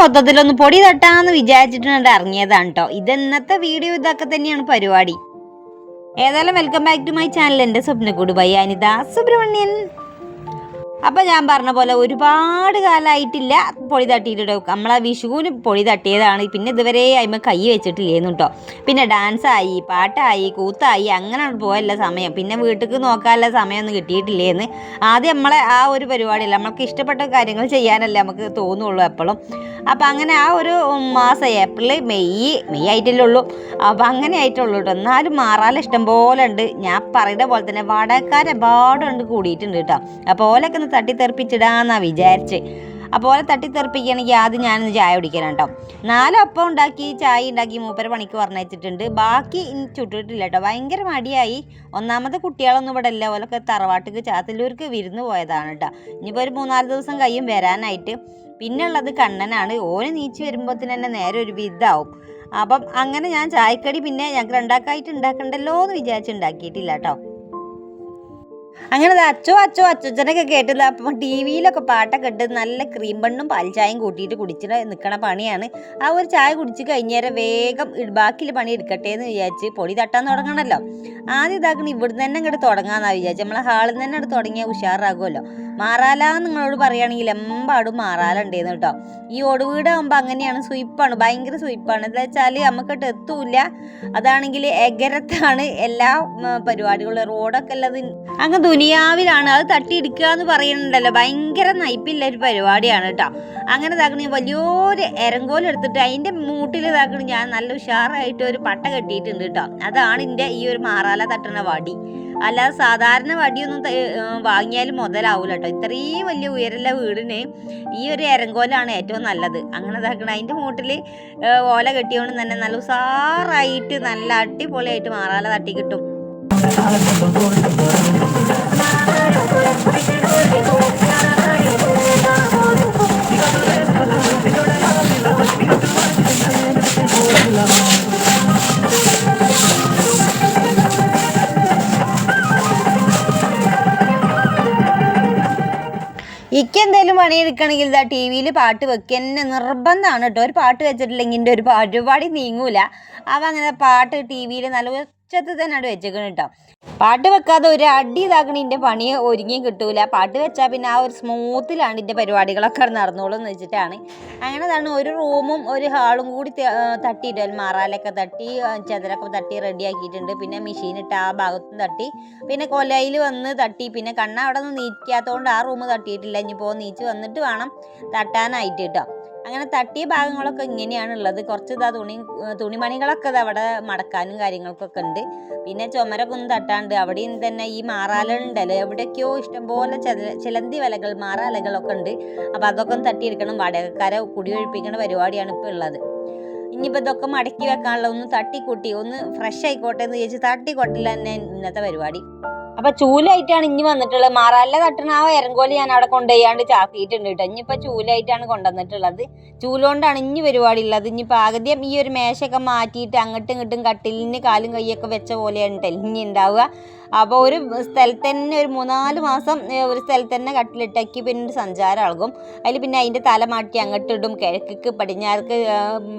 മൊത്തത്തിലൊന്ന് പൊടി തട്ടാന്ന് വിചാരിച്ചിട്ടുണ്ട് ഇറങ്ങിയതാണ് കേട്ടോ ഇത് ഇന്നത്തെ വീഡിയോ ഇതൊക്കെ തന്നെയാണ് പരിപാടി. ഏതായാലും welcome back to my channel എന്റെ സ്വപ്നക്കൂട് ബൈ അനിത സുബ്രഹ്മണ്യൻ. അപ്പം ഞാൻ പറഞ്ഞ പോലെ ഒരുപാട് കാലമായിട്ടില്ല പൊടി തട്ടിയിട്ട് നമ്മളെ വിഷുവിന് പൊടി തട്ടിയതാണ്. പിന്നെ ഇതുവരെ അതിമ കൈ വെച്ചിട്ടില്ലേന്നു കേട്ടോ പിന്നെ ഡാൻസായി പാട്ടായി കൂത്തായി അങ്ങനെ പോയല്ല സമയം. പിന്നെ വീട്ടിൽ നോക്കാനുള്ള സമയമൊന്നും കിട്ടിയിട്ടില്ലേന്ന്. ആദ്യം നമ്മളെ ആ ഒരു പരിപാടിയല്ല നമ്മൾക്ക് ഇഷ്ടപ്പെട്ട കാര്യങ്ങൾ ചെയ്യാനല്ലേ നമുക്ക് തോന്നുള്ളൂ എപ്പോഴും അപ്പം അങ്ങനെ ആ ഒരു മാസം ഏപ്രിൽ മെയ് മെയ് ആയിട്ടല്ലേ ഉള്ളൂ. അപ്പം അങ്ങനെ ആയിട്ടുള്ളൂ കേട്ടോ എന്നാലും മാറാല ഇഷ്ടം പോലെ ഉണ്ട്. ഞാൻ പറയുന്ന പോലെ തന്നെ വടക്കാരെപാടുണ്ട് കൂടിയിട്ടുണ്ട് കേട്ടോ അപ്പോൾ ഓലൊക്കെ ഒന്ന് തട്ടിത്തെറിപ്പിച്ചിടാന്നാ വിചാരിച്ച്. അപ്പോൾ ഓലെ തട്ടിത്തെറിപ്പിക്കുകയാണെങ്കിൽ ആദ്യം ഞാനൊന്ന് ചായ കുടിക്കണം കേട്ടോ. നാലപ്പം ഉണ്ടാക്കി ചായ ഉണ്ടാക്കി മൂപ്പര പണിക്ക് പറഞ്ഞയച്ചിട്ടുണ്ട്. ബാക്കി ചുട്ടിട്ടില്ല കേട്ടോ. ഭയങ്കര മടിയായി. ഒന്നാമത്തെ കുട്ടികളൊന്നും ഇവിടെ ഇല്ല. ഓലൊക്കെ തറവാട്ടിക്ക് ചാത്തല്ലൂർക്ക് വിരുന്ന് പോയതാണ് കേട്ടോ. ഇനിയിപ്പോൾ ഒരു മൂന്നാൽ ദിവസം കഴിയും വരാനായിട്ട്. പിന്നെ ഉള്ളത് കണ്ണനാണ്. ഓന് നീച്ച് വരുമ്പോഴത്തേന് തന്നെ നേരെ ഒരു വിധാവും. അപ്പം അങ്ങനെ ഞാൻ ചായക്കടി പിന്നെ ഞങ്ങൾക്ക് രണ്ടാക്കായിട്ട് ഉണ്ടാക്കണ്ടല്ലോ എന്ന് വിചാരിച്ച് ഉണ്ടാക്കിയിട്ടില്ല കേട്ടോ. അങ്ങനെ ദാ അച്ചോ അച്ചോ അച്ചച്ചനൊക്കെ കേട്ടില്ല അപ്പം ടി വിയിലൊക്കെ പാട്ടൊക്കെ ഇട്ട് നല്ല ക്രീം ബണ്ണും പാൽച്ചായയും കൂട്ടിയിട്ട് കുടിച്ചിട്ട് നിൽക്കണ പണിയാണ്. ആ ഒരു ചായ കുടിച്ച് കഴിഞ്ഞേരം വേഗം ബാക്കിൽ പണി എടുക്കട്ടെ എന്ന് വിചാരിച്ച് പൊടി തട്ടാൻ തുടങ്ങണമല്ലോ ആദ്യം ഇതാക്കണം ഇവിടുന്ന് തന്നെ ഇങ്ങോട്ട് തുടങ്ങാമെന്നാണ് വിചാരിച്ചു. നമ്മളെ ഹാളിൽ നിന്ന് തന്നെ തുടങ്ങിയാൽ ഉഷാറാകുമല്ലോ മാറാലാന്ന് നിങ്ങളോട് പറയുകയാണെങ്കിൽ എമ്പാടും മാറാല ഉണ്ടേന്ന് കേട്ടോ. ഈ ഒടുവീടാകുമ്പോൾ അങ്ങനെയാണ് സ്വീപ്പാണ് ഭയങ്കര സ്വീപ്പാണ്. എന്താ വെച്ചാൽ നമുക്കിട്ട് എത്തൂല അതാണെങ്കിൽ എഗരത്താണ് എല്ലാ പരിപാടികളും. റോഡൊക്കെ ഉള്ളത് അങ്ങ് ദുനിയാവിലാണ് അത് തട്ടിയെടുക്കുക എന്ന് പറയുന്നുണ്ടല്ലോ. ഭയങ്കര നയിപ്പില്ല ഒരു പരിപാടിയാണ് കേട്ടോ. അങ്ങനെ ഇതാക്കണ വലിയൊരു എരങ്കോൽ എടുത്തിട്ട് അതിന്റെ മൂട്ടിൽ ഇതാക്കണ ഞാൻ നല്ല ഉഷാറായിട്ട് ഒരു പട്ട കെട്ടിയിട്ടുണ്ട് കേട്ടോ. അതാണ് എന്റെ ഈ ഒരു മാറാല തട്ടണ വടി. അല്ലാതെ സാധാരണ വടിയൊന്നും വാങ്ങിയാൽ ഏ, വാങ്ങിയാലും മുതലാവൂല കേട്ടോ. ഇത്രയും വലിയ ഉയരല്ല വീടിന് ഈ ഒരു എരങ്കോലാണ് ഏറ്റവും നല്ലത്. അങ്ങനെ ഇതാക്കണം അതിന്റെ മൂട്ടിൽ ഓല കെട്ടിയോണ്ട് തന്നെ നല്ല ഉസാറായിട്ട് നല്ല അടിപൊളിയായിട്ട് മാറാല തട്ടി കിട്ടും. ഇക്ക് എന്തെങ്കിലും പണിയെടുക്കണമെങ്കിൽ ഇതാ ടി വിയിൽ പാട്ട് വെക്കുക എന്നെ നിർബന്ധമാണ് കേട്ടോ. ഒരു പാട്ട് വെച്ചിട്ടില്ലെങ്കിൽ എന്റെ ഒരു പരിപാടി നീങ്ങൂല. അവ അങ്ങനെ പാട്ട് ടി വിയിൽ നല്ല ഉച്ചത്തിൽ തന്നെ അവിടെ വെച്ചേക്കണം കേട്ടോ പാട്ട് വെക്കാതെ ഒരു അടി ഇതാക്കണ ഇതിന്റെ പണി ഒരുങ്ങി കിട്ടൂല. പാട്ട് വെച്ചാൽ പിന്നെ ആ ഒരു സ്മൂത്തിലാണ് ഇതിന്റെ പരിപാടികളൊക്കെ നടന്നോളൂ എന്ന് വെച്ചിട്ടാണ്. അങ്ങനെ തന്നെ ഒരു റൂമും ഒരു ഹാളും കൂടി തട്ടിയിട്ട് മാറാലൊക്കെ തട്ടി ചതുരൊക്കെ തട്ടി റെഡിയാക്കിയിട്ടുണ്ട് പിന്നെ മെഷീൻ ഇട്ട് ആ ഭാഗത്തും തട്ടി. പിന്നെ കൊലയിൽ വന്ന് തട്ടി. പിന്നെ കണ്ണ അവിടെ നിന്ന് നീക്കാത്തതുകൊണ്ട് ആ റൂം തട്ടിയിട്ടില്ല. ഇനിയിപ്പോൾ നീച്ച് വന്നിട്ട് വേണം തട്ടാനായിട്ട് കേട്ടോ അങ്ങനെ തട്ടിയ ഭാഗങ്ങളൊക്കെ ഇങ്ങനെയാണ് ഉള്ളത് കുറച്ച് ഇതാ തുണി തുണിമണികളൊക്കെ അവിടെ മടക്കാനും കാര്യങ്ങൾക്കൊക്കെ ഉണ്ട്. പിന്നെ ചുമരൊക്കെ ഒന്ന് തട്ടാണ്ട് അവിടെയും തന്നെ ഈ മാറാലുണ്ടല്ലോ എവിടെയൊക്കെയോ ഇഷ്ടംപോലെ ചില ചിലന്തി വലകൾ മാറാലകളൊക്കെ ഉണ്ട്. അപ്പോൾ അതൊക്കെ ഒന്ന് തട്ടിയെടുക്കണം. വാടകക്കാരെ കുടിയൊഴിപ്പിക്കുന്ന പരിപാടിയാണ് ഇപ്പോൾ ഉള്ളത്. ഇനിയിപ്പോൾ ഇതൊക്കെ മടക്കി വെക്കാനുള്ള ഒന്ന് തട്ടിക്കൂട്ടി ഒന്ന് ഫ്രഷ് ആയിക്കോട്ടെ എന്ന് ചോദിച്ച് തട്ടിക്കൊട്ടില്ല തന്നെ ഇന്നത്തെ പരിപാടി. അപ്പൊ ചൂലായിട്ടാണ് ഇനി വന്നിട്ടുള്ളത്. മാറാല തട്ടണ ആ എരങ്കോലി ഞാൻ അവിടെ കൊണ്ടുപോയാണ്ട് ചാക്കിയിട്ടുണ്ട് കേട്ടോ. ഇനിയിപ്പോ ചൂലായിട്ടാണ് കൊണ്ടുവന്നിട്ടുള്ളത്. ചൂലുകൊണ്ടാണ് ഇനി പരിപാടി ഉള്ളത് ഇനിയിപ്പോൾ ആദ്യം ഈ ഒരു മേശയൊക്കെ മാറ്റിയിട്ട് അങ്ങോട്ടും ഇങ്ങോട്ടും കട്ടിലിന് കാലും കൈയൊക്കെ വെച്ച പോലെയാണ് ഇനി ഉണ്ടാവുക അപ്പോൾ ഒരു സ്ഥലത്ത് തന്നെ ഒരു മൂന്നാൽ മാസം ഒരു സ്ഥലത്ത് തന്നെ കട്ടിലിട്ടേക്ക് പിന്നെ സഞ്ചാരം ആകും അതിൽ പിന്നെ അതിന്റെ തല മാറ്റി അങ്ങോട്ട് ഇടും. കിഴക്കിക്ക് പടിഞ്ഞാർക്ക്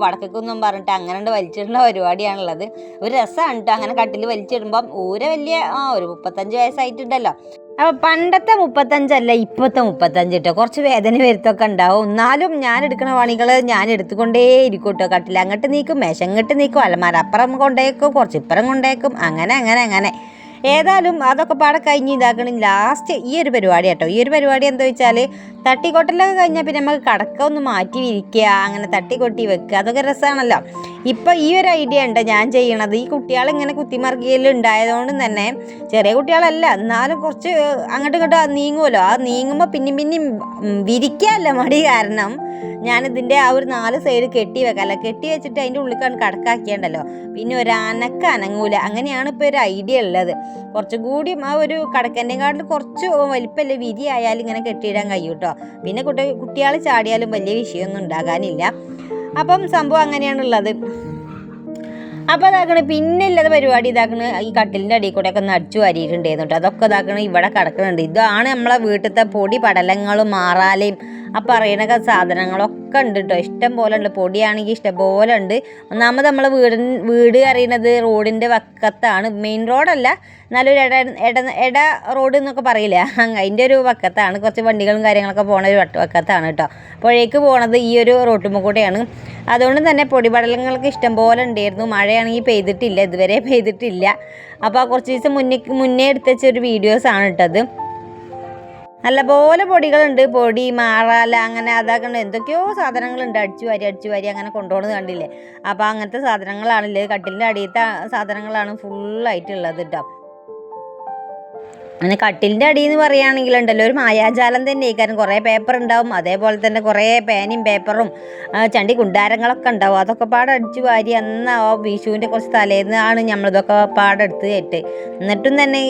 വടക്കൊന്നും പറഞ്ഞിട്ട് അങ്ങനെ വലിച്ചിടുന്ന പരിപാടിയാണുള്ളത്. ഒരു രസമാണ് കേട്ടോ അങ്ങനെ കട്ടിൽ വലിച്ചിടുമ്പം. ഊര വലിയ ആ ഒരു മുപ്പത്തഞ്ച് വയസ്സായിട്ടുണ്ടല്ലോ. അപ്പോൾ പണ്ടത്തെ മുപ്പത്തഞ്ചല്ല ഇപ്പോഴത്തെ മുപ്പത്തഞ്ച് കേട്ടോ കുറച്ച് വേദന വരുത്തൊക്കെ ഉണ്ടാവും. എന്നാലും ഞാൻ എടുക്കുന്ന പണികൾ ഞാൻ എടുത്തുകൊണ്ടേ ഇരിക്കും കേട്ടോ കട്ടിൽ അങ്ങോട്ട് നീക്കും മേശ അങ്ങോട്ട് നീക്കും അലമാര അപ്പുറം കൊണ്ടേക്കും കുറച്ച് ഇപ്പുറം കൊണ്ടേക്കും. അങ്ങനെ അങ്ങനെ അങ്ങനെ. ഏതായാലും അതൊക്കെ പാടെ കഴിഞ്ഞ് ഇതാക്കണം ലാസ്റ്റ് ഈ ഒരു പരിപാടി കേട്ടോ. ഈ ഒരു പരിപാടി എന്താ വെച്ചാൽ തട്ടിക്കൊട്ടലൊക്കെ കഴിഞ്ഞാൽ പിന്നെ നമുക്ക് കടക്ക ഒന്ന് മാറ്റി വിരിക്കുക അങ്ങനെ തട്ടിക്കൊട്ടി വെക്കുക അതൊക്കെ രസമാണല്ലോ ഇപ്പം ഈ ഒരു ഐഡിയ ഉണ്ട് ഞാൻ ചെയ്യണത്. ഈ കുട്ടികൾ ഇങ്ങനെ ഉണ്ടായതുകൊണ്ട് തന്നെ ചെറിയ കുട്ടികളല്ല എന്നാലും കുറച്ച് അങ്ങോട്ടും ഇങ്ങോട്ടും നീങ്ങുമല്ലോ ആ നീങ്ങുമ്പോൾ പിന്നെയും പിന്നെയും വിരിക്കുകയല്ല മടി കാരണം ഞാനിതിന്റെ ആ ഒരു നാല് സൈഡ് കെട്ടി വെക്കാം. അല്ല കെട്ടി വെച്ചിട്ട് അതിന്റെ ഉള്ളിൽ കടക്കാക്കിയണ്ടല്ലോ. പിന്നെ ഒരു അനക്ക അനങ്ങൂല. അങ്ങനെയാണ് ഇപ്പോൾ ഒരു ഐഡിയ ഉള്ളത് കുറച്ചും കൂടി ആ ഒരു കടക്കന്റെക്കാട്ടിൽ കുറച്ച് വലിപ്പമല്ലേ വിരി ആയാലും ഇങ്ങനെ കെട്ടിയിടാൻ കഴിയും കേട്ടോ പിന്നെ കുട്ടി കുട്ടികൾ ചാടിയാലും വലിയ വിഷയമൊന്നും ഉണ്ടാകാനില്ല. അപ്പം സംഭവം അങ്ങനെയാണുള്ളത്. അപ്പോൾ ഇതാക്കണ പിന്നെ ഇല്ലാത്ത പരിപാടി ഇതാക്കണ ഈ കട്ടിലിന്റെ അടിയിൽ കൂടെ ഒക്കെ ഒന്ന് അടിച്ചു വാരിയിട്ടുണ്ടായിരുന്നു കേട്ടോ അതൊക്കെ ഇതാക്കണ ഇവിടെ കിടക്കുന്നുണ്ട് ഇതാണ് നമ്മളെ വീട്ടിലത്തെ പൊടി പടലങ്ങളും മാറാലയും ആ പറയുന്ന സാധനങ്ങളൊക്കെ ഉണ്ട് കേട്ടോ ഇഷ്ടം പോലെ ഉണ്ട്. പൊടിയാണെങ്കിൽ ഇഷ്ടം പോലെ ഉണ്ട്. ഒന്നാമത് നമ്മൾ വീട് വീട് അറിയുന്നത് റോഡിന്റെ വക്കത്താണ്. മെയിൻ റോഡല്ല. നല്ലൊരു ഇട ഇട ഇട റോഡ് എന്നൊക്കെ പറയില്ല? അതിന്റെ ഒരു വക്കത്താണ്. കുറച്ച് വണ്ടികളും കാര്യങ്ങളൊക്കെ പോണ ഒരു വക്കത്താണ് കേട്ടോ പുഴയ്ക്ക് പോണത് ഈ ഒരു റോട്ടുമ്മ കൂടെയാണ് അതുകൊണ്ട് തന്നെ പൊടിപടലങ്ങൾക്ക് ഇഷ്ടം പോലെ ഉണ്ടായിരുന്നു. മഴയാണെങ്കിൽ പെയ്തിട്ടില്ല. ഇതുവരെ പെയ്തിട്ടില്ല. അപ്പോൾ കുറച്ച് ദിവസം മുന്നേ മുന്നേ എടുത്ത വെച്ച ഒരു വീഡിയോസാണ് ഇട്ടത് നല്ലപോലെ പൊടികളുണ്ട്. പൊടി മാറാല അങ്ങനെ അതാക്കണ്ട എന്തൊക്കെയോ സാധനങ്ങളുണ്ട്. അടിച്ചു വാരി അടിച്ചു വാരി അങ്ങനെ കൊണ്ടുപോകുന്നത് കണ്ടില്ലേ? അപ്പോൾ അങ്ങനത്തെ സാധനങ്ങളാണല്ലേ കട്ടിലിന്റെ അടിയത്തെ സാധനങ്ങളാണ് ഫുള്ളായിട്ടുള്ളത് കേട്ടോ അങ്ങനെ കട്ടിലിന്റെ അടി എന്ന് പറയുകയാണെങ്കിലുണ്ടല്ലോ ഒരു മായാജാലം തന്നെ കാരണം കുറേ പേപ്പർ ഉണ്ടാവും. അതേപോലെ തന്നെ കുറേ പേനയും പേപ്പറും ചണ്ടി കുണ്ടാരങ്ങളൊക്കെ ഉണ്ടാവും. അതൊക്കെ പാടെ വാരി അന്ന് ആ വിഷുവിന്റെ കുറച്ച് തലേന്ന് ആണ് നമ്മളിതൊക്കെ പാടെടുത്ത് കേട്ട് എന്നിട്ടും തന്നെ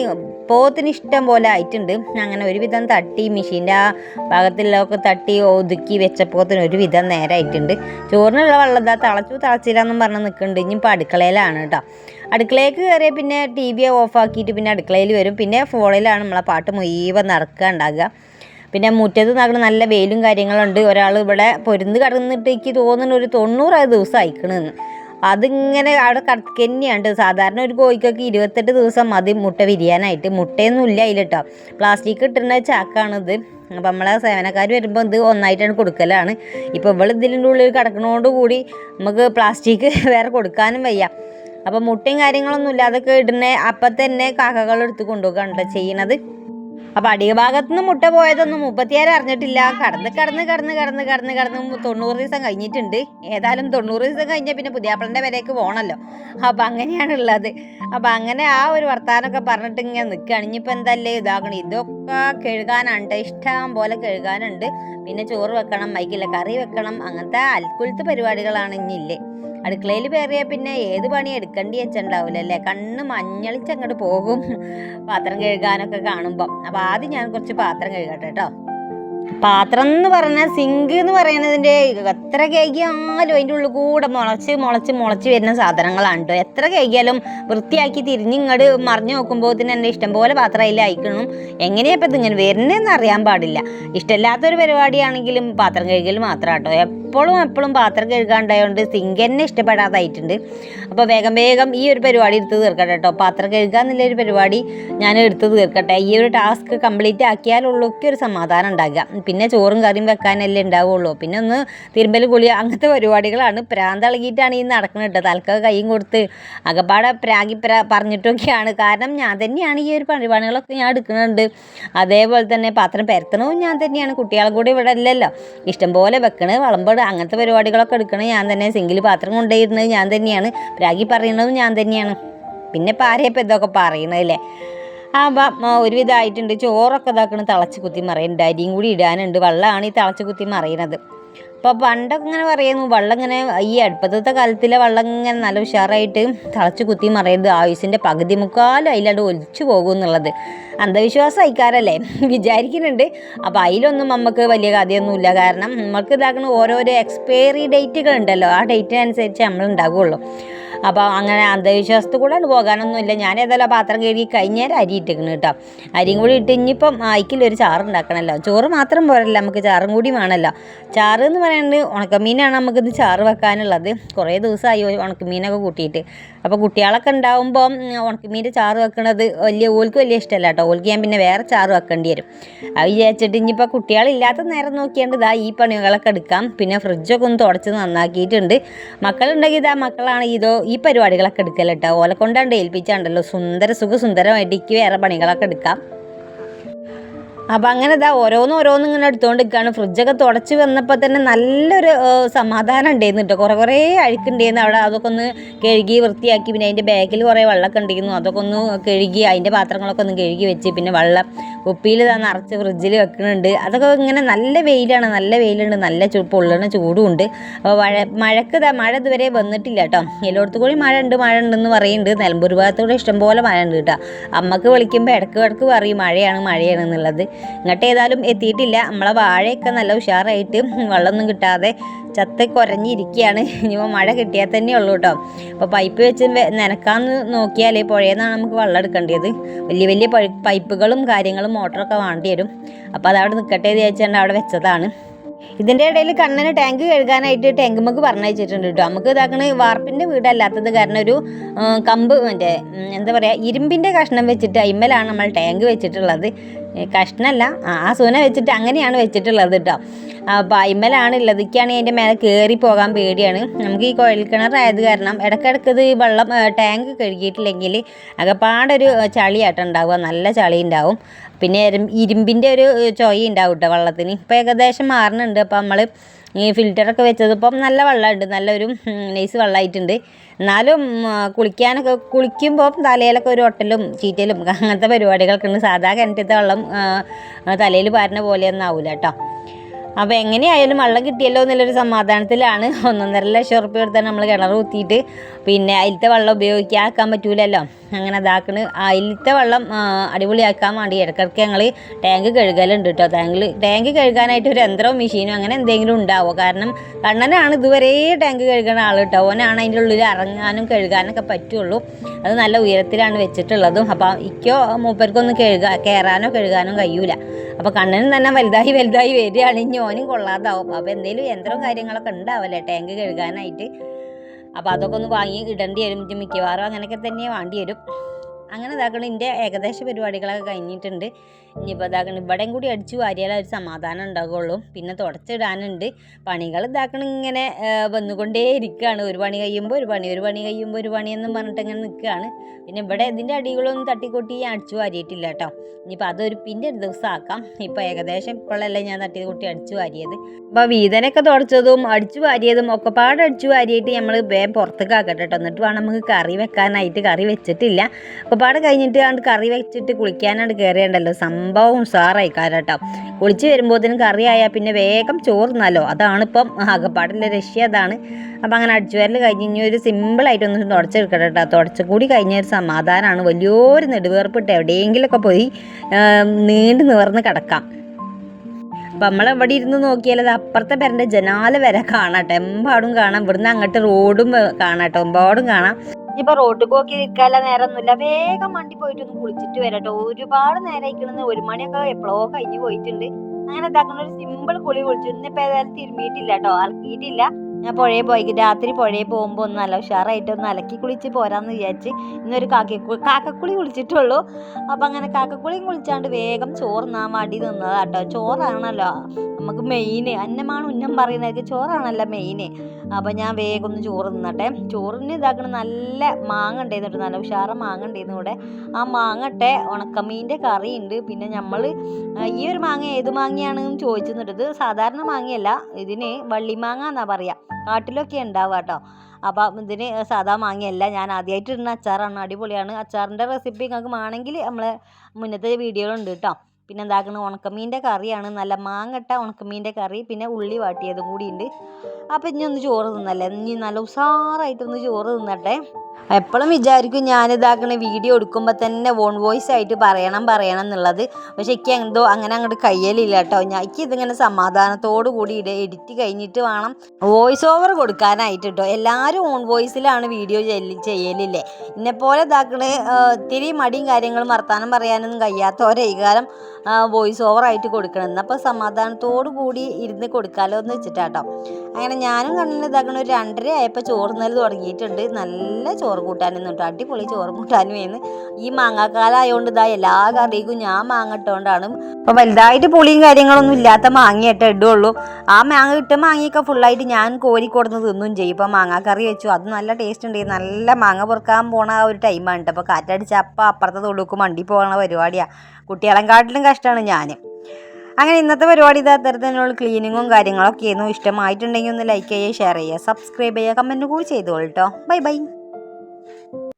പോത്തിന് ഇഷ്ടം പോലെ ആയിട്ടുണ്ട്. അങ്ങനെ ഒരുവിധം തട്ടി മെഷീന്റെ ആ ഭാഗത്തിലൊക്കെ തട്ടി ഒതുക്കി വെച്ചപ്പോത്തിന് ഒരുവിധം നേരമായിട്ടുണ്ട് ചോറിനുള്ള വെള്ളം ഇതാ തിളച്ചു തിളച്ചില്ലാന്നും പറഞ്ഞ് നിൽക്കുന്നുണ്ട്. ഇനിയിപ്പോൾ അടുക്കളയിലാണ് കേട്ടോ. അടുക്കളയിലേക്ക് കയറിയ പിന്നെ ടി വി ഓഫാക്കിയിട്ട് പിന്നെ അടുക്കളയിൽ വരും. പിന്നെ ഫോണിലാണ് നമ്മളെ പാട്ട് മുഴുവൻ നടക്കുക ഉണ്ടാകുക പിന്നെ മുറ്റത്ത് നടക്കുന്ന നല്ല വെയിലും കാര്യങ്ങളുണ്ട് ഒരാൾ ഇവിടെ പൊരുന്ന് കടന്നിട്ട് തോന്നുന്നു ഒരു തൊണ്ണൂറ് ദിവസം അയക്കണമെന്ന് അതിങ്ങനെ അവിടെ കടക്കന്നെയാണ് സാധാരണ ഒരു കോഴിക്കൊക്കെ ഇരുപത്തെട്ട് ദിവസം മതി മുട്ട വിരിയാനായിട്ട്. മുട്ടയൊന്നും ഇല്ല അതിൽ കേട്ടോ പ്ലാസ്റ്റിക് കിട്ടുന്ന ചാക്കാണിത്. അപ്പം നമ്മളെ സേവനക്കാർ വരുമ്പോൾ ഇത് ഒന്നായിട്ടാണ് കൊടുക്കലാണ്. ഇപ്പോൾ ഇവൾ ഇതിന്റെ ഉള്ളിൽ കിടക്കണോണ്ട് കൂടി നമുക്ക് പ്ലാസ്റ്റിക് വേറെ കൊടുക്കാനും വയ്യ. അപ്പം മുട്ടയും കാര്യങ്ങളൊന്നും ഇല്ല അതൊക്കെ ഇടുന്ന അപ്പം തന്നെ കാക്കകൾ എടുത്ത് ചെയ്യണത്. അപ്പം അടിഭാഗത്ത് നിന്ന് മുട്ട പോയതൊന്നും മുപ്പത്തിയാറ് അറിഞ്ഞിട്ടില്ല. കടന്ന് കടന്ന് കടന്ന് കടന്ന് കടന്ന് കടന്ന് തൊണ്ണൂറ് ദിവസം കഴിഞ്ഞിട്ടുണ്ട്. ഏതായാലും തൊണ്ണൂറ് ദിവസം കഴിഞ്ഞാൽ പിന്നെ പുതിയാപ്പിളന്റെ വരേക്ക് പോകണമല്ലോ അപ്പം അങ്ങനെയാണ് ഉള്ളത് അപ്പം അങ്ങനെ ആ ഒരു വർത്താനമൊക്കെ പറഞ്ഞിട്ട് ഇങ്ങനെ നിൽക്കുകയാണ് ഇനിയിപ്പോൾ എന്തല്ലേ ഇതാകണം. ഇതൊക്കെ കഴുകാനുണ്ട് ഇഷ്ടം പോലെ കഴുകാനുണ്ട്. പിന്നെ ചോറ് വെക്കണം മൈക്കില്ല കറി വെക്കണം. അങ്ങനത്തെ അൽക്കുലത്തെ പരിപാടികളാണ് ഇനിയില്ലേ അടുക്കളയിൽ കയറിയാൽ പിന്നെ ഏത് പണി എടുക്കേണ്ടി വെച്ചിട്ടുണ്ടാവില്ല അല്ലേ കണ്ണ് മഞ്ഞളിച്ചങ്ങോട്ട് പോകും. പാത്രം കഴുകാനൊക്കെ കാണുമ്പം. അപ്പം ആദ്യം ഞാൻ കുറച്ച് പാത്രം കഴുകട്ടെ കേട്ടോ പാത്രം എന്ന് പറഞ്ഞാൽ സിങ്ക് എന്ന് പറയുന്നതിന്റെ എത്ര കഴുകിയാലും അതിന്റെ ഉള്ളിൽ കൂടെ മുളച്ച് മുളച്ച് മുളച്ച് വരുന്ന സാധനങ്ങളാണ് എത്ര കഴുകിയാലും വൃത്തിയാക്കി തിരിഞ്ഞ് ഇങ്ങോട്ട് മറിഞ്ഞു നോക്കുമ്പോൾ തന്നെ എന്റെ ഇഷ്ടം പോലെ പാത്രം അതിൽ അയക്കണം. എങ്ങനെയാണ് ഇപ്പം ഇതിങ്ങനെ വരുന്നതെന്ന് അറിയാൻ പാടില്ല. ഇഷ്ടമില്ലാത്തൊരു പരിപാടിയാണെങ്കിലും പാത്രം കഴുകൽ മാത്രം കേട്ടോ. എപ്പോഴും എപ്പോഴും പാത്രം കഴുകാണ്ടായതുകൊണ്ട് സിങ്ക് തന്നെ ഇഷ്ടപ്പെടാതായിട്ടുണ്ട്. അപ്പോൾ വേഗം വേഗം ഈ ഒരു പരിപാടി എടുത്ത് തീർക്കട്ടെ കേട്ടോ. പാത്രം കഴുകുക എന്നുള്ളൊരു പരിപാടി ഞാൻ എടുത്ത് തീർക്കട്ടെ. ഈ ഒരു ടാസ്ക് കംപ്ലീറ്റ് ആക്കിയാലുള്ളൊക്കെ ഒരു സമാധാനം ഉണ്ടാകുക. പിന്നെ ചോറും കറിയും വെക്കാനല്ലേ ഉണ്ടാവുള്ളൂ. പിന്നെ ഒന്ന് തിരുമ്പൽ കുളി അങ്ങനത്തെ പരിപാടികളാണ്. പ്രാന്തളകിയിട്ടാണ് ഈ നടക്കുന്നത് കേട്ടോ. തലക്ക കൈയും കൊടുത്ത് അകപ്പാടെ പ്രാഗി പ്രാ പറഞ്ഞിട്ടൊക്കെയാണ്. കാരണം ഞാൻ തന്നെയാണ് ഈ ഒരു പരിപാടികളൊക്കെ ഞാൻ എടുക്കുന്നുണ്ട് അതേപോലെ തന്നെ പാത്രം പരത്തണവും ഞാൻ തന്നെയാണ്. കുട്ടികളെ കൂടെ ഇവിടെ ഇല്ലല്ലോ ഇഷ്ടംപോലെ വെക്കണത് വിളമ്പട് അങ്ങനത്തെ പരിപാടികളൊക്കെ എടുക്കണത് ഞാൻ തന്നെ സിംഗിൾ പാത്രം കൊണ്ടുപോയിരുന്നത് ഞാൻ തന്നെയാണ്. പ്രാഗി പറയണതും ഞാൻ തന്നെയാണ്. പിന്നെ പാരയപ്പം ഇതൊക്കെ പറയണതല്ലേ ബ ഒരുവിധമായിട്ടുണ്ട് ചോറൊക്കെ ഇതാക്കണം തിളച്ച് കുത്തി മറിയുന്നുണ്ട് അരിയും കൂടി ഇടാനുണ്ട്. വെള്ളമാണ് ഈ തിളച്ച് കുത്തി മറിയണത്. അപ്പോൾ പണ്ടൊക്കെ ഇങ്ങനെ പറയുന്നു വെള്ളം ഇങ്ങനെ ഈ അടുപ്പത്തെ കാലത്തിലെ വെള്ളം ഇങ്ങനെ നല്ല ഉഷാറായിട്ട് തിളച്ച് കുത്തി മറിയുന്നത് ആയുസിന്റെ പകുതി മുക്കാലും അതിലവിടെ ഒലിച്ചു പോകും എന്നുള്ളത്. അന്ധവിശ്വാസം അയക്കാറല്ലേ വിചാരിക്കുന്നുണ്ട്. അപ്പോൾ അതിലൊന്നും നമുക്ക് വലിയ കഥയൊന്നുമില്ല. കാരണം നമുക്ക് ഇതാക്കുന്ന ഓരോരോ എക്സ്പയറി ഡേറ്റുകൾ ഉണ്ടല്ലോ ആ ഡേറ്റിനനുസരിച്ച് നമ്മൾ ഉണ്ടാകുള്ളൂ അപ്പോൾ അങ്ങനെ അന്ധവിശ്വാസത്തിൽ കൂടെ പോകാനൊന്നുമില്ല. ഞാൻ ഏതായാലും പാത്രം കഴുകി കഴിഞ്ഞാൽ അരി ഇട്ടിരിക്കണം കേട്ടോ. അരിയും കൂടി ഇട്ട് ഇനിയിപ്പം അയക്കിലൊരു ചാറ് ഉണ്ടാക്കണമല്ലോ ചോറ് മാത്രം പോരല്ല നമുക്ക് ചാറും കൂടി വേണമല്ലോ ചാറ് എന്ന് പറയുന്നത് ഉണക്കമീനാണ് നമുക്കിത് ചാറ് വെക്കാനുള്ളത്. കുറേ ദിവസമായി ഉണക്കമീനൊക്കെ കൂട്ടിയിട്ട്. അപ്പോൾ കുട്ടികളൊക്കെ ഉണ്ടാകുമ്പോൾ ഉണക്കമീന്റെ ചാറ് വെക്കണത് വലിയ ഓൽക്ക് വലിയ ഇഷ്ടമല്ല കേട്ടോ. ഓൽക്ക് ഞാൻ പിന്നെ വേറെ ചാറ് വെക്കേണ്ടി വരും. അത് വിചാരിച്ചിട്ട് ഇനിയിപ്പോൾ കുട്ടികളില്ലാത്ത നേരം നോക്കിയാണ്ട് ഈ പണികളൊക്കെ എടുക്കാം. പിന്നെ ഫ്രിഡ്ജൊക്കെ ഒന്ന് തുടച്ച് നന്നാക്കിയിട്ടുണ്ട്. മക്കളുണ്ടെങ്കിൽ ഇതാ മക്കളാണ് ഇതോ പരിപാടികളൊക്കെ എടുക്കല്ലോ കേട്ടോ ഓലെ കൊണ്ടാണ്ട് ഏൽപ്പിച്ചാണ്ടല്ലോ. സുന്ദര സുഖ സുന്ദരമായിട്ട് എനിക്ക് വേറെ പണികളൊക്കെ എടുക്കാം. അപ്പം അങ്ങനെ ഇതാ ഓരോന്നും ഓരോന്നും ഇങ്ങനെ എടുത്തുകൊണ്ട് നിൽക്കുകയാണ് ഫ്രിഡ്ജൊക്കെ തുടച്ച് വന്നപ്പോൾ തന്നെ നല്ലൊരു സമാധാനം ഉണ്ടായിരുന്നു കേട്ടോ കുറേ കുറേ അഴുക്കുണ്ടായിരുന്നു അവിടെ അതൊക്കെ ഒന്ന് കഴുകി വൃത്തിയാക്കി പിന്നെ അതിന്റെ ബാഗിൽ കുറേ വെള്ളമൊക്കെ ഉണ്ടായിരുന്നു. അതൊക്കെ ഒന്ന് കഴുകി അതിന്റെ പാത്രങ്ങളൊക്കെ ഒന്ന് കഴുകി വെച്ച് പിന്നെ വെള്ളം കുപ്പിയിൽ ഇതാ നിറച്ച് ഫ്രിഡ്ജിൽ വെക്കുന്നുണ്ട് അതൊക്കെ ഇങ്ങനെ നല്ല വെയിലാണ് നല്ല വെയിലുണ്ട്. നല്ല ചൂ പൊള്ളണ ചൂടും ഉണ്ട്. അപ്പോൾ മഴ മഴക്ക് മഴ ഇതുവരെ വന്നിട്ടില്ല കേട്ടോ എല്ലായിടത്തും കൂടി മഴ ഉണ്ട് മഴ ഉണ്ടെന്ന് പറയുന്നുണ്ട് നിലമ്പൂർ ഭാഗത്തൂടെ ഇഷ്ടംപോലെ മഴ ഉണ്ട് കേട്ടോ അമ്മയ്ക്ക് വിളിക്കുമ്പോൾ ഇടയ്ക്ക് ഇടയ്ക്ക് പറയും മഴയാണ് മഴയാണ് എന്നുള്ളത്. ഇങ്ങോട്ട് ഏതായാലും എത്തിയിട്ടില്ല. നമ്മളെ വാഴയൊക്കെ നല്ല ഉഷാറായിട്ട് വെള്ളമൊന്നും കിട്ടാതെ ചത്ത് കുരഞ്ഞിരിക്കുകയാണ്. ഇനിയിപ്പോൾ മഴ കിട്ടിയാൽ തന്നെ ഉള്ളൂ കേട്ടോ. അപ്പോൾ പൈപ്പ് വെച്ച് നനക്കാന്ന് നോക്കിയാൽ പുഴയിൽ നിന്നാണ് നമുക്ക് വെള്ളം എടുക്കേണ്ടത്. വലിയ വലിയ പൈപ്പുകളും കാര്യങ്ങളും മോട്ടറൊക്കെ വേണ്ടി വരും. അപ്പോൾ അതവിടെ നിൽക്കട്ടെ എന്ന് ചോദിച്ചാൽ അവിടെ വെച്ചതാണ്. ഇതിന്റെ ഇടയിൽ കണ്ണന് ടാങ്ക് കഴുകാനായിട്ട് ടാങ്ക് നമുക്ക് പറഞ്ഞു വെച്ചിട്ടുണ്ട് കേട്ടോ. നമുക്ക് ഇതാക്കണ വാർപ്പിന്റെ വീടല്ലാത്തത് കാരണം ഒരു കമ്പ് മറ്റേ എന്താ പറയുക ഇരുമ്പിന്റെ കഷ്ണം വെച്ചിട്ട് അയിമ്മലാണ് നമ്മൾ ടാങ്ക് വെച്ചിട്ടുള്ളത്. കഷ്ണമല്ല ആ സൂന വെച്ചിട്ട് അങ്ങനെയാണ് വെച്ചിട്ടുള്ളത് കേട്ടോ അപ്പോൾ അയിമ്മലാണ് ഉള്ളത്. ഇതൊക്കെയാണ് അതിന്റെ മേലെ കയറി പോകാൻ പേടിയാണ്. നമുക്ക് ഈ കുഴൽ കിണറായത് കാരണം ഇടയ്ക്കിടയ്ക്ക് ഇത് വെള്ളം ടാങ്ക് കഴുകിയിട്ടില്ലെങ്കിൽ അകപ്പാടൊരു ചളിയായിട്ട് ഉണ്ടാവുക. നല്ല ചളി ഉണ്ടാവും. പിന്നെ ഇരും- ഇരുമ്പിന്റെ ഒരു ചൊയ ഉണ്ടാവും കേട്ടോ വെള്ളത്തിന്. ഇപ്പോൾ ഏകദേശം മാറുന്നുണ്ട് അപ്പോൾ നമ്മൾ ഈ ഫിൽറ്ററൊക്കെ വെച്ചത് ഇപ്പം നല്ല വെള്ളമുണ്ട്. നല്ലൊരു നൈസ് വെള്ളമായിട്ടുണ്ട് എന്നാലും കുളിക്കാനൊക്കെ കുളിക്കുമ്പോൾ തലയിലൊക്കെ ഒരു ഒട്ടലും ചീറ്റലും അങ്ങനത്തെ പരിപാടികളൊക്കെ ഉണ്ട് സാധാ കിണറ്റത്തെ വെള്ളം തലയിൽ പാരുന്ന പോലെയൊന്നും ആവില്ല കേട്ടോ അപ്പോൾ എങ്ങനെയായാലും വെള്ളം കിട്ടിയല്ലോ എന്നുള്ളൊരു സമാധാനത്തിലാണ്. ഒന്നൊന്നര ലക്ഷം ഉറുപ്പ്യ കൊടുത്താൽ നമ്മൾ കിണർ കുത്തിയിട്ട്. പിന്നെ അതിലത്തെ വെള്ളം ഉപയോഗിക്കാക്കാൻ പറ്റൂലല്ലോ. അങ്ങനെ അതാക്കണ് അതിലത്തെ വെള്ളം അടിപൊളിയാക്കാൻ വേണ്ടി ഇടയ്ക്കിടയ്ക്ക് ഞങ്ങൾ ടാങ്ക് കഴുകലുണ്ട് കേട്ടോ. ടാങ്കിൽ ടാങ്ക് കഴുകാനായിട്ട് ഒരു യന്ത്രവും മെഷീനും അങ്ങനെ എന്തെങ്കിലും ഉണ്ടാവുമോ കാരണം കണ്ണനാണ് ഇതുവരെ ടാങ്ക് കഴുകണ ആൾ കേട്ടോ. ഓനാണ് അതിന്റെ ഉള്ളിൽ ഇറങ്ങാനും കഴുകാനൊക്കെ പറ്റുള്ളൂ. അത് നല്ല ഉയരത്തിലാണ് വെച്ചിട്ടുള്ളതും. അപ്പോൾ ഇക്കോ മൂപ്പർക്കൊന്നും കഴുകാൻ കയറാനോ കഴുകാനോ കഴിയൂല. അപ്പോൾ കണ്ണനും തന്നെ വലുതായി വലുതായി വരികയാണ്. ഇനി ഓനും കൊള്ളാതാവും. അപ്പോൾ എന്തെങ്കിലും യന്ത്രവും കാര്യങ്ങളൊക്കെ ഉണ്ടാവല്ലേ? ടാങ്ക് കഴുകാനായിട്ട്. അപ്പോൾ അതൊക്കെ ഒന്ന് വാങ്ങി ഇടേണ്ടി വരും. മിക്കവാറും അങ്ങനെയൊക്കെ തന്നെ വേണ്ടി വരും. അങ്ങനെ ഇതാക്കണം. എന്റെ ഏകദേശ പരിപാടികളൊക്കെ കഴിഞ്ഞിട്ടുണ്ട്. ഇനിയിപ്പോൾ ഇതാക്കണം ഇവിടെയും കൂടി അടിച്ചു വാരിയാലേ ഒരു സമാധാനം ഉണ്ടാകുള്ളൂ പിന്നെ തുടച്ചിടാനുണ്ട്. പണികൾ ഇതാക്കണം ഇങ്ങനെ വന്നുകൊണ്ടേ ഇരിക്കുകയാണ് ഒരു പണി കഴിയുമ്പോൾ ഒരു പണി ഒരു പണി കഴിയുമ്പോൾ ഒരു പണി എന്നും പറഞ്ഞിട്ട് ഇങ്ങനെ നിൽക്കുകയാണ് പിന്നെ ഇവിടെ ഇതിന്റെ അടികളൊന്നും തട്ടിക്കൊട്ടി ഞാൻ അടിച്ചു വാരിയിട്ടില്ല കേട്ടോ. ഇനിയിപ്പോൾ അതൊരു പിന്നെ ഒരു ദിവസം ആക്കാം. ഇപ്പോൾ ഏകദേശം ഇപ്പോഴല്ലേ ഞാൻ തട്ടി കൊട്ടി അടിച്ചു വാരിയത്. അപ്പോൾ വീതനൊക്കെ തുടച്ചതും അടിച്ചു വാരിയതും ഒക്കെ പാട് അടിച്ചു വാരിയിട്ട് നമ്മൾ വേഗം പുറത്തേക്ക് ആക്കട്ടെ കേട്ടോ. എന്നിട്ട് വേണം നമുക്ക് കറി വെക്കാനായിട്ട് കറി വെച്ചിട്ടില്ല. അപ്പോൾ പാട് കഴിഞ്ഞിട്ട് കറി വെച്ചിട്ട് കുളിക്കാനായിട്ട് കയറിയുണ്ടല്ലോ സംഭവം ഉഷാറായി കേട്ടോ കുളിച്ച് വരുമ്പോഴത്തേനും കറിയായാൽ പിന്നെ വേഗം ചോറുന്നല്ലോ അതാണിപ്പം ആകപ്പാടിന്റെ രഷ്യ അതാണ്. അപ്പം അങ്ങനെ അടിച്ചു വരൽ കഴിഞ്ഞ് ഇനി ഒരു സിമ്പിളായിട്ടൊന്ന് തുടച്ചെടുക്കട്ടെ കേട്ടോ തുടച്ച് കൂടി കഴിഞ്ഞ ഒരു സമാധാനമാണ് വലിയൊരു നെടുവേർപ്പിട്ട് എവിടെയെങ്കിലുമൊക്കെ പോയി നീണ്ടു നിവർന്ന് കിടക്കാം. അപ്പം നമ്മൾ ഇവിടെ ഇരുന്ന് നോക്കിയാലത് അപ്പുറത്തെ പേരന്റെ ജനാല വരെ കാണാട്ടെ എമ്പാടും കാണാം. ഇവിടുന്ന് അങ്ങോട്ട് റോഡും കാണാട്ടോ എമ്പാടും കാണാം. ഇനിയിപ്പോൾ റോഡ് പോക്കി നിൽക്കാനുള്ള നേരമൊന്നുമില്ല. വേഗം വണ്ടി പോയിട്ട് ഒന്ന് കുളിച്ചിട്ട് വരാട്ടോ. ഒരുപാട് നേരം ആയിക്കണെന്ന്. ഒരു മണിയൊക്കെ എപ്പോഴോ കഴിഞ്ഞ് പോയിട്ടുണ്ട്. അങ്ങനെ ഇതാക്കുന്ന ഒരു സിമ്പിൾ കുളി കുളിച്ചു. ഇന്നിപ്പോ ഏതായാലും തിരുമ്മിയിട്ടില്ല കേട്ടോ അലക്കിയിട്ടില്ല. ഞാൻ പുഴയിൽ പോയി. രാത്രി പുഴയിൽ പോകുമ്പോൾ ഒന്ന് നല്ല ഉഷാറായിട്ട് ഒന്ന് അലക്കി കുളിച്ച് പോരാന്ന് വിചാരിച്ച് ഇന്നൊരു കാക്കി കാക്കക്കുളി കുളിച്ചിട്ടുള്ളൂ. അപ്പം അങ്ങനെ കാക്കക്കുളിയും കുളിച്ചാണ്ട് വേഗം ചോറുന്നാ മടി നിന്നതാട്ടോ. ചോറാണല്ലോ. നമുക്ക് മെയിന്. അന്നമാണ് ഉന്നം പറയുന്നത്. ചോറാണല്ലോ മെയിന്. അപ്പം ഞാൻ വേഗം ഒന്ന് ചോറ് തിന്നട്ടെ. ചോറിന് ഇതാക്കണ നല്ല മാങ്ങ ഉണ്ടായിരുന്നു നല്ല ഉഷാറ മാങ്ങ ഉണ്ടായിരുന്നു ഇവിടെ. ആ മാങ്ങട്ടെ ഉണക്കമീന്റെ കറി ഉണ്ട് പിന്നെ നമ്മൾ ഈ ഒരു മാങ്ങ ഏത് മാങ്ങയാണെന്ന് ചോദിച്ചു ഇത് സാധാരണ മാങ്ങയല്ല. ഇതിന് വള്ളിമാങ്ങ എന്നാ പറയാ. കാട്ടിലൊക്കെ ഉണ്ടാവുക കേട്ടോ അപ്പം ഇതിന് സാധാ മാങ്ങയല്ല. ഞാൻ ആദ്യമായിട്ട് ഇടുന്ന അച്ചാറാണ്. അടിപൊളിയാണ്. അച്ചാറിന്റെ റെസിപ്പി നിങ്ങൾക്ക് വേണമെങ്കിൽ നമ്മളെ മുന്നത്തെ വീഡിയോയിലുണ്ട് കേട്ടോ പിന്നെ എന്താക്കണ? ഉണക്കമീന്റെ കറിയാണ്. നല്ല മാങ്ങട്ട ഉണക്കമീന്റെ കറി പിന്നെ ഉള്ളി വാട്ടിയതും കൂടി ഉണ്ട് അപ്പം ഇനി ഒന്ന് ചോറ് തിന്നല്ലേ? ഇനി നല്ല ഉഷാറായിട്ടൊന്ന് ചോറ് തിന്നട്ടെ. എപ്പോഴും വിചാരിക്കും ഞാനിതാക്കണ വീഡിയോ എടുക്കുമ്പോൾ തന്നെ വോൺ വോയിസ് ആയിട്ട് പറയണം പറയണം എന്നുള്ളത്. പക്ഷേ എനിക്ക് എന്തോ അങ്ങനെ അങ്ങോട്ട് കയ്യലില്ല കേട്ടോ. ഞാൻ എനിക്ക് ഇതിങ്ങനെ സമാധാനത്തോടു കൂടി ഇട എഡിറ്റ് കഴിഞ്ഞിട്ട് വേണം വോയിസ് ഓവർ കൊടുക്കാനായിട്ട് കേട്ടോ. എല്ലാവരും ഓൺ വോയിസിലാണ് വീഡിയോ ചെയ്യലില്ലേ. എന്നെപ്പോലെ ഇതാക്കണ ഇത്തിരി മടിയും കാര്യങ്ങളും വർത്താനം പറയാനൊന്നും കഴിയാത്തവരെ ഈ കാലം വോയിസ് ഓവർ ആയിട്ട് കൊടുക്കണം. എന്നപ്പോൾ സമാധാനത്തോടു കൂടി ഇരുന്ന് കൊടുക്കാമല്ലോ എന്ന് വെച്ചിട്ടാട്ടോ. അങ്ങനെ ഞാനും കണ്ണിന് ഇതാക്കണ ഒരു രണ്ടര ആയപ്പോൾ ചോറ് നല്ല തുടങ്ങിയിട്ടുണ്ട്. നല്ല ചോറ് കൂട്ടാനും കേട്ടോ അടിപൊളി ചോറ് കൂട്ടാനും എന്ന് ഈ മാങ്ങാക്കാലം ആയതുകൊണ്ട് ഇതാ എല്ലാ കറിക്കും ഞാൻ മാങ്ങ അപ്പോൾ വലുതായിട്ട് പുളിയും കാര്യങ്ങളൊന്നും ഇല്ലാത്ത മാങ്ങയായിട്ട് ഇടുള്ളൂ. ആ മാങ്ങ ഇട്ട മാങ്ങയൊക്കെ ഫുള്ളായിട്ട് ഞാൻ കോരി കൊടുന്ന് തിന്നും ചെയ്യും. ഇപ്പൊ മാങ്ങാക്കറി വെച്ചു. അത് നല്ല ടേസ്റ്റ് ഉണ്ട്. നല്ല മാങ്ങ പൊറുക്കാൻ പോണ ആ ഒരു ടൈമാണ് കേട്ടോ അപ്പോൾ കാറ്റടിച്ച അപ്പം അപ്പുറത്തെ തൊടുക്കും വണ്ടി പോകണ പരിപാടിയാണ് കുട്ടികളെക്കാട്ടിലും കഷ്ടമാണ് ഞാൻ അങ്ങനെ ഇന്നത്തെ പരിപാടി ഇത്. അത്തരത്തിലുള്ള ക്ലീനിങ്ങും കാര്യങ്ങളൊക്കെ ആയിരുന്നു. ഇഷ്ടമായിട്ടുണ്ടെങ്കിൽ ഒന്ന് ലൈക്ക് ചെയ്യുക ഷെയർ ചെയ്യുക സബ്സ്ക്രൈബ് ചെയ്യുക കമന്റ് കൂടി ചെയ്തോളൂ കേട്ടോ ബൈ ബൈ